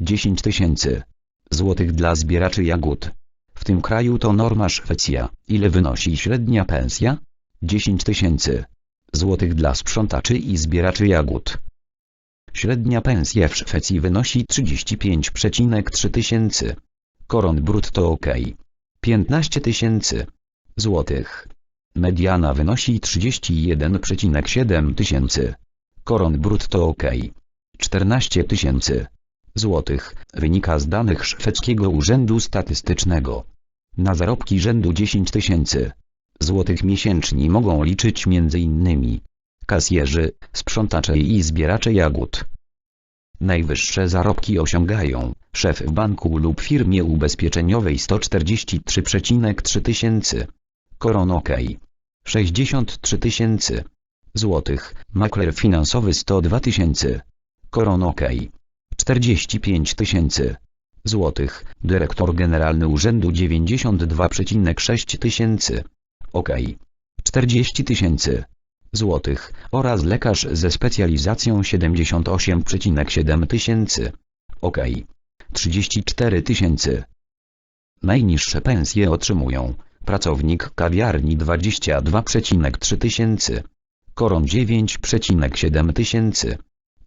10 tysięcy złotych dla zbieraczy jagód. W tym kraju to norma Szwecja. Ile wynosi średnia pensja? 10 tysięcy złotych dla sprzątaczy i zbieraczy jagód. Średnia pensja w Szwecji wynosi 35,3 tysięcy koron brutto ok. 15 tysięcy złotych. Mediana wynosi 31,7 tysięcy koron brutto ok. 14 tysięcy złotych wynika z danych szwedzkiego Urzędu Statystycznego. Na zarobki rzędu 10 tysięcy złotych miesięcznie mogą liczyć m.in. kasjerzy, sprzątacze i zbieracze jagód. Najwyższe zarobki osiągają szef w banku lub firmie ubezpieczeniowej 143,3 tysięcy koron ok. 63 tysięcy złotych, makler finansowy 102 tysięcy koron ok. 45 tysięcy złotych, dyrektor generalny urzędu 92,6 tysięcy. Ok. 40 tysięcy złotych. Oraz lekarz ze specjalizacją 78,7 tysięcy. Ok. 34 tysięcy. Najniższe pensje otrzymują pracownik kawiarni 22,3 tysięcy. Koron 9,7 tysięcy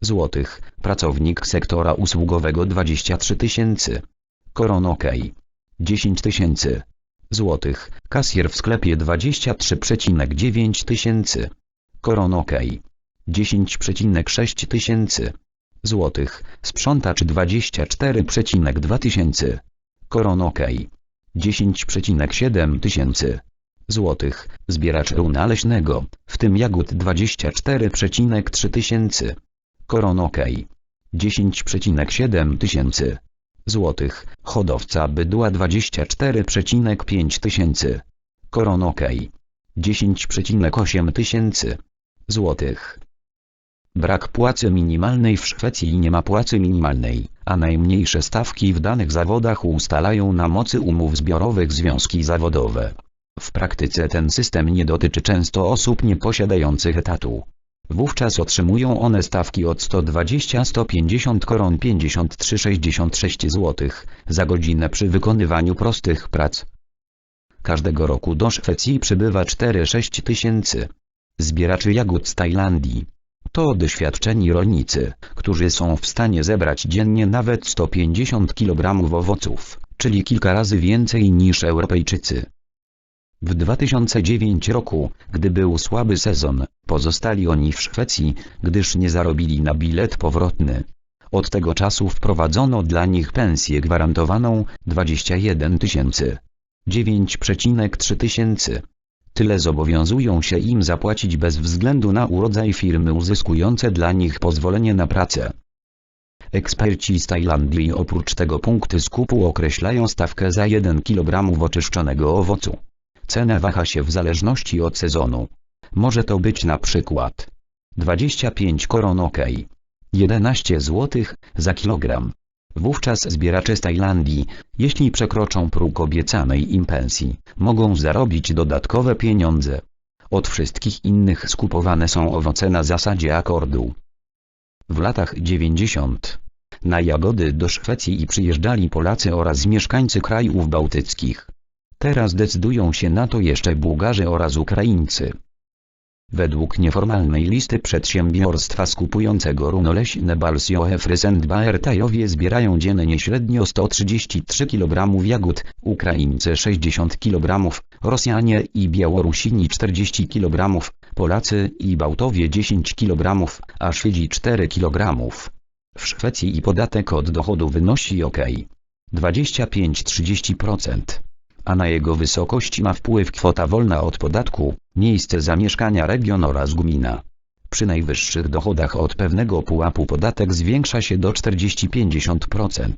złotych, pracownik sektora usługowego 23 tysięcy. Koron ok. 10 tysięcy złotych, kasjer w sklepie 23,9 tysięcy. Koron ok. 10,6 tysięcy złotych, sprzątacz 24,2 tysięcy. Koron ok. 10,7 tysięcy złotych, zbieracz runa leśnego, w tym jagód 24,3 tysięcy koron ok. 10,7 tysięcy złotych, hodowca bydła 24,5 tysięcy koron ok. 10,8 tysięcy złotych. Brak płacy minimalnej w Szwecji nie ma płacy minimalnej, a najmniejsze stawki w danych zawodach ustalają na mocy umów zbiorowych związki zawodowe. W praktyce ten system nie dotyczy często osób nieposiadających etatu. Wówczas otrzymują one stawki od 120-150 koron 53,66 zł za godzinę przy wykonywaniu prostych prac. Każdego roku do Szwecji przybywa 4-6 tysięcy zbieraczy jagód z Tajlandii. To doświadczeni rolnicy, którzy są w stanie zebrać dziennie nawet 150 kg owoców, czyli kilka razy więcej niż Europejczycy. W 2009 roku, gdy był słaby sezon, pozostali oni w Szwecji, gdyż nie zarobili na bilet powrotny. Od tego czasu wprowadzono dla nich pensję gwarantowaną 21 tysięcy. 9,3 tysięcy. Tyle zobowiązują się im zapłacić bez względu na urodzaj firmy uzyskujące dla nich pozwolenie na pracę. Eksperci z Tajlandii oprócz tego punkty skupu określają stawkę za 1 kg oczyszczonego owocu. Cena waha się w zależności od sezonu. Może to być na przykład 25 koron ok. 11 zł za kilogram. Wówczas zbieracze z Tajlandii, jeśli przekroczą próg obiecanej im pensji, mogą zarobić dodatkowe pieniądze. Od wszystkich innych skupowane są owoce na zasadzie akordu. W latach 90. na jagody do Szwecji przyjeżdżali Polacy oraz mieszkańcy krajów bałtyckich. Teraz decydują się na to jeszcze Bułgarzy oraz Ukraińcy. Według nieformalnej listy przedsiębiorstwa skupującego runoleśne Balsioe Frysendbaertajowie zbierają dziennie średnio 133 kg jagód, Ukraińcy 60 kg, Rosjanie i Białorusini 40 kg, Polacy i Bałtowie 10 kg, a Szwedzi 4 kg. W Szwecji i podatek od dochodu wynosi ok. 25-30% a na jego wysokość ma wpływ kwota wolna od podatku, miejsce zamieszkania region oraz gmina. Przy najwyższych dochodach od pewnego pułapu podatek zwiększa się do 40-50%.